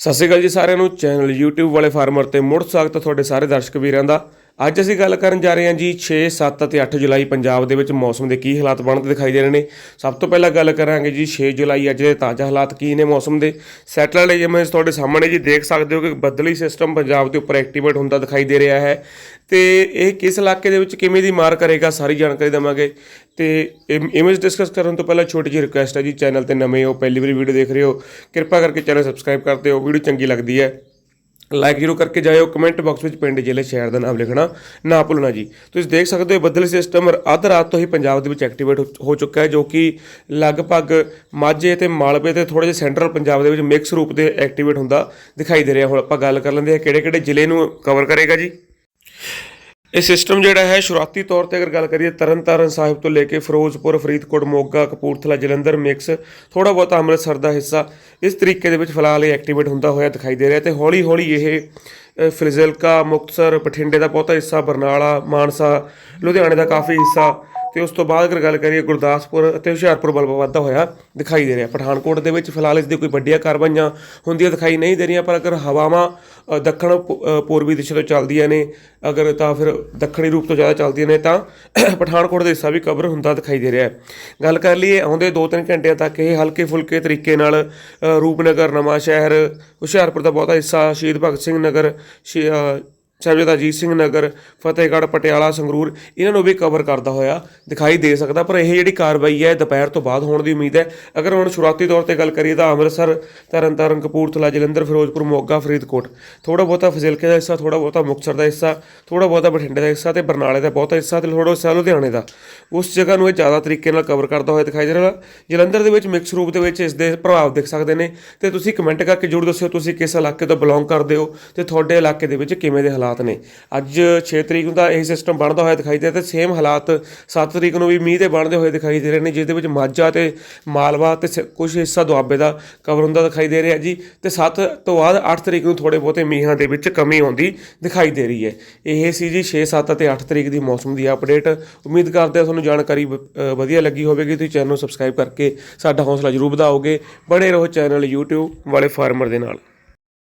ਸਤਿ ਸ਼੍ਰੀ ਅਕਾਲ ਜੀ ਸਾਰਿਆਂ ਨੂੰ। ਚੈਨਲ YouTube ਵਾਲੇ ਫਾਰਮਰ ਤੇ ਮੁੜ ਸਵਾਗਤ ਤੁਹਾਡੇ ਸਾਰੇ ਦਰਸ਼ਕ ਵੀਰਾਂ ਦਾ। ਅੱਜ ਅਸੀਂ ਗੱਲ ਕਰਨ ਜਾ ਰਹੇ ਹਾਂ ਜੀ 6 7 ਅਤੇ 8 ਜੁਲਾਈ ਪੰਜਾਬ ਦੇ ਵਿੱਚ ਮੌਸਮ ਦੇ ਕੀ ਹਾਲਾਤ ਬਣਦੇ ਦਿਖਾਈ ਦੇ ਰਹੇ ਨੇ। ਸਭ ਤੋਂ ਪਹਿਲਾਂ ਗੱਲ ਕਰਾਂਗੇ ਜੀ 6 ਜੁਲਾਈ ਅੱਜ ਦੇ ਤਾਜ਼ਾ ਹਾਲਾਤ ਕੀ ਨੇ ਮੌਸਮ ਦੇ। ਸੈਟੇਲਾਈਟ ਇਮੇਜ ਤੁਹਾਡੇ ਸਾਹਮਣੇ ਜੀ, ਦੇਖ ਸਕਦੇ ਹੋ ਕਿ ਬੱਦਲੀ ਸਿਸਟਮ ਪੰਜਾਬ ਦੇ ਉੱਪਰ ਐਕਟੀਵੇਟ ਹੁੰਦਾ ਦਿਖਾਈ ਦੇ ਰਿਹਾ ਹੈ। ਤੇ ਇਹ ਕਿਸ ਇਲਾਕੇ ਦੇ ਵਿੱਚ ਕਿਵੇਂ ਦੀ ਮਾਰ ਕਰੇਗਾ ਸਾਰੀ ਜਾਣਕਾਰੀ ਦਵਾਂਗੇ। ਤੇ ਇਮੇਜ ਡਿਸਕਸ ਕਰਨ ਤੋਂ ਪਹਿਲਾਂ ਛੋਟੀ ਜਿਹੀ ਰਿਕੁਐਸਟ ਹੈ ਜੀ, ਚੈਨਲ ਤੇ ਨਵੇਂ ਹੋ, ਪਹਿਲੀ ਵਾਰੀ ਵੀਡੀਓ ਦੇਖ ਰਹੇ ਹੋ, ਕਿਰਪਾ ਕਰਕੇ ਚੈਨਲ ਸਬਸਕ੍ਰਾਈਬ ਕਰ ਦਿਓ ਵੀਡੀਓ ਚੰਗੀ ਲੱਗਦੀ ਹੈ। ਲਾਈਕ ਜ਼ਰੂਰ ਕਰਕੇ ਜਾਇਓ। ਕਮੈਂਟ ਬਾਕਸ ਵਿੱਚ ਪਿੰਡ, ਜ਼ਿਲ੍ਹੇ, ਸ਼ਹਿਰ ਦਾ ਨਾਮ ਲਿਖਣਾ ਨਾ ਭੁੱਲਣਾ ਜੀ। ਤੁਸੀਂ ਦੇਖ ਸਕਦੇ ਹੋ, ਬੱਦਲ ਸਿਸਟਮ ਅੱਧ ਰਾਤ ਤੋਂ ਹੀ ਪੰਜਾਬ ਦੇ ਵਿੱਚ ਐਕਟੀਵੇਟ ਹੋ- ਚੁੱਕਾ ਹੈ, ਜੋ ਕਿ ਲਗਭਗ ਮਾਝੇ ਤੇ ਮਾਲਵੇ ਤੇ ਥੋੜੇ ਜਿਹਾ ਸੈਂਟਰਲ ਪੰਜਾਬ ਦੇ ਵਿੱਚ ਮਿਕਸ ਰੂਪ ਦੇ ਐਕਟੀਵੇਟ ਹੁੰਦਾ ਦਿਖਾਈ ਦੇ ਰਿਹਾ। ਹੁਣ ਆਪਾਂ ਗੱਲ ਕਰ ਲੈਂਦੇ ਹਾਂ ਕਿਹੜੇ ਕਿਹੜੇ ਜ਼ਿਲ੍ਹੇ ਨੂੰ ਕਵਰ ਕਰੇਗਾ ਜੀ? ਇਹ ਸਿਸਟਮ ਜਿਹੜਾ ਹੈ ਸ਼ੁਰੂਆਤੀ ਤੌਰ ਤੇ ਅਗਰ ਗੱਲ ਕਰੀਏ ਤਰਨਤਾਰਨ ਸਾਹਿਬ ਤੋਂ ਲੈ ਕੇ ਫਿਰੋਜ਼ਪੁਰ ਫਰੀਦਕੋਟ ਮੋਗਾ ਕਪੂਰਥਲਾ ਜਲੰਧਰ ਮਿਕਸ ਥੋੜਾ ਬਹੁਤ ਅੰਮ੍ਰਿਤਸਰ ਦਾ ਹਿੱਸਾ ਇਸ ਤਰੀਕੇ ਦੇ ਵਿੱਚ ਫਿਲਹਾਲ ਇਹ ਐਕਟੀਵੇਟ ਹੁੰਦਾ ਹੋਇਆ ਦਿਖਾਈ ਦੇ ਰਿਹਾ ਤੇ ਹੌਲੀ ਹੌਲੀ ਇਹ ਅ, ਮੁਕਤਸਰ ਬਠਿੰਡੇ ਦਾ ਬਹੁਤਾ ਹਿੱਸਾ ਬਰਨਾਲਾ ਮਾਨਸਾ ਲੁਧਿਆਣੇ ਦਾ ਕਾਫੀ ਹਿੱਸਾ ਤੇ ਉਸ ਤੋਂ ਬਾਅਦ ਅਗਰ ਗੱਲ ਕਰੀਏ ਗੁਰਦਾਸਪੁਰ ਅਤੇ ਹੁਸ਼ਿਆਰਪੁਰ ਵੱਲ ਵਾਧਾ ਹੋਇਆ, ਦਿਖਾਈ ਦੇ ਰਿਹਾ। ਪਠਾਨਕੋਟ ਦੇ ਵਿੱਚ ਫਿਲਹਾਲ ਇਸ ਦੀ ਕੋਈ ਵੱਡੀਆਂ ਕਾਰਵਾਈਆਂ ਹੁੰਦੀਆਂ ਦਿਖਾਈ ਨਹੀਂ ਦੇ ਰਹੀਆਂ, ਪਰ ਅਗਰ ਹਵਾਵਾਂ ਦੱਖਣ ਪੂਰਬੀ ਦਿਸ਼ਾ ਤੋਂ ਚੱਲਦੀਆਂ ਨੇ, ਅਗਰ ਤਾਂ ਫਿਰ ਦੱਖਣੀ ਰੂਪ ਤੋਂ ਜ਼ਿਆਦਾ ਚੱਲਦੀਆਂ ਨੇ, ਤਾਂ ਪਠਾਨਕੋਟ ਦਾ ਹਿੱਸਾ ਵੀ ਕਵਰ ਹੁੰਦਾ ਦਿਖਾਈ ਦੇ ਰਿਹਾ ਹੈ। ਗੱਲ ਕਰ ਲਈਏ, ਆਉਂਦੇ 2-3 ਘੰਟਿਆਂ ਤੱਕ ਇਹ ਹਲਕੇ ਫੁਲਕੇ ਤਰੀਕੇ ਨਾਲ ਰੂਪਨਗਰ ਨਵਾਂ ਸ਼ਹਿਰ ਹੁਸ਼ਿਆਰਪੁਰ ਦਾ ਬਹੁਤਾ ਹਿੱਸਾ ਸ਼ਹੀਦ ਭਗਤ ਸਿੰਘ ਨਗਰ, ਸ਼ੀ- ਸਾਹਿਬਜ਼ਾਦਾ ਅਜੀਤ ਸਿੰਘ ਨਗਰ, ਫਤਿਹਗੜ੍ਹ, ਪਟਿਆਲਾ, ਸੰਗਰੂਰ, ਇਹਨਾਂ ਨੂੰ ਵੀ ਕਵਰ ਕਰਦਾ ਹੋਇਆ, ਦਿਖਾਈ ਦੇ ਸਕਦਾ, ਪਰ ਇਹ ਜਿਹੜੀ ਕਾਰਵਾਈ ਹੈ, ਦੁਪਹਿਰ ਤੋਂ ਬਾਅਦ ਹੋਣ ਦੀ ਉਮੀਦ ਹੈ। ਅਗਰ ਹੁਣ ਸ਼ੁਰੂਆਤੀ ਤੌਰ ਤੇ ਗੱਲ ਕਰੀਏ ਤਾਂ ਅੰਮ੍ਰਿਤਸਰ, ਤਰਨਤਾਰਨ, ਕਪੂਰਥਲਾ, ਜਲੰਧਰ, ਫਿਰੋਜ਼ਪੁਰ, ਮੋਗਾ, ਫਰੀਦਕੋਟ ਥੋੜਾ ਬਹੁਤਾ ਫਜ਼ਿਲਕੇ ਦਾ ਹਿੱਸਾ ਥੋੜਾ ਬਹੁਤਾ ਮੁਕਤਸਰ ਦਾ ਹਿੱਸਾ ਥੋੜਾ ਬਹੁਤਾ ਬਠਿੰਡੇ ਦਾ ਹਿੱਸਾ ਤੇ ਬਰਨਾਲੇ ਦਾ ਬਹੁਤਾ ਹਿੱਸਾ ਤੇ ਥੋੜਾ ਹਿੱਸਾ ਲੁਧਿਆਣੇ ਦਾ। ਉਸ ਜਗ੍ਹਾ ਨੂੰ ਇਹ ਜ਼ਿਆਦਾ ਤਰੀਕੇ ਨਾਲ ਕਵਰ ਕਰਦਾ ਹੋਇਆ ਦਿਖਾਈ ਦੇ ਰਿਹਾ। ਜਲੰਧਰ ਦੇ ਵਿੱਚ ਮਿਕਸ ਰੂਪ ਦੇ ਵਿੱਚ ਇਸ ਦੇ ਪ੍ਰਭਾਵ ਦਿਖ ਸਕਦੇ ਨੇ। ਤੇ ਤੁਸੀਂ ਕਮੈਂਟ ਕਰਕੇ ਜਰੂਰ ਦੱਸਿਓ, ਤੁਸੀਂ ਕਿਸ ਇਲਾਕੇ ਤੋਂ ਬਿਲੋਂਗ ਕਰਦੇ ਹੋ ਤੇ ਤੁਹਾਡੇ ਇਲਾਕੇ ਦੇ ਵਿੱਚ ਕਿਵੇਂ ਦੇ ਹਾਲਾਤ ਨੇ। ਅੱਜ 6 ਤਰੀਕ ਨੂੰ ਤਾਂ ਇਹ ਸਿਸਟਮ ਬਣਦਾ ਹੋਇਆ ਦਿਖਾਈ ਦੇ ਰਿਹਾ ਤੇ ਸੇਮ ਹਾਲਾਤ 7 ਤਰੀਕ ਨੂੰ ਵੀ ਮੀਂਹ ਦੇ ਬਣਦੇ ਹੋਏ ਦਿਖਾਈ ਦੇ ਰਹੇ ਨੇ ਜਿਸ ਦੇ ਵਿੱਚ ਮਾਝਾ ਤੇ ਮਾਲਵਾ ਤੇ ਸ- ਕੁਝ ਹਿੱਸਾ ਦੁਆਬੇ ਦਾ ਕਵਰ ਹੁੰਦਾ ਦਿਖਾਈ ਦੇ ਰਿਹਾ ਜੀ। ਤੇ 7 ਤੋਂ ਬਾਅਦ 8 ਤਰੀਕ ਨੂੰ ਥੋੜੇ ਬਹੁਤੇ ਮੀਂਹਾਂ ਦੇ ਵਿੱਚ ਕਮੀ ਆਉਂਦੀ ਦਿਖਾਈ ਦੇ ਰਹੀ ਹੈ। ਇਹ ਸੀ ਜੀ 6 7 ਅਤੇ 8 ਤਰੀਕ ਦੀ ਮੌਸਮ ਦੀ ਅਪਡੇਟ ਉਮੀਦ ਕਰਦੇ ਹਾਂ ਤੁਹਾਨੂੰ ਜਾਣਕਾਰੀ ਵਧੀਆ ਲੱਗੀ ਹੋਵੇਗੀ। ਤੁਸੀਂ ਚੈਨਲ ਨੂੰ ਸਬਸਕ੍ਰਾਈਬ ਕਰਕੇ ਸਾਡਾ ਹੌਸਲਾ ਜ਼ਰੂਰ ਵਧਾਓਗੇ। ਬਣੇ ਰਹੋ ਚੈਨਲ YouTube ਵਾਲੇ ਫਾਰਮਰ ਦੇ ਨਾਲ।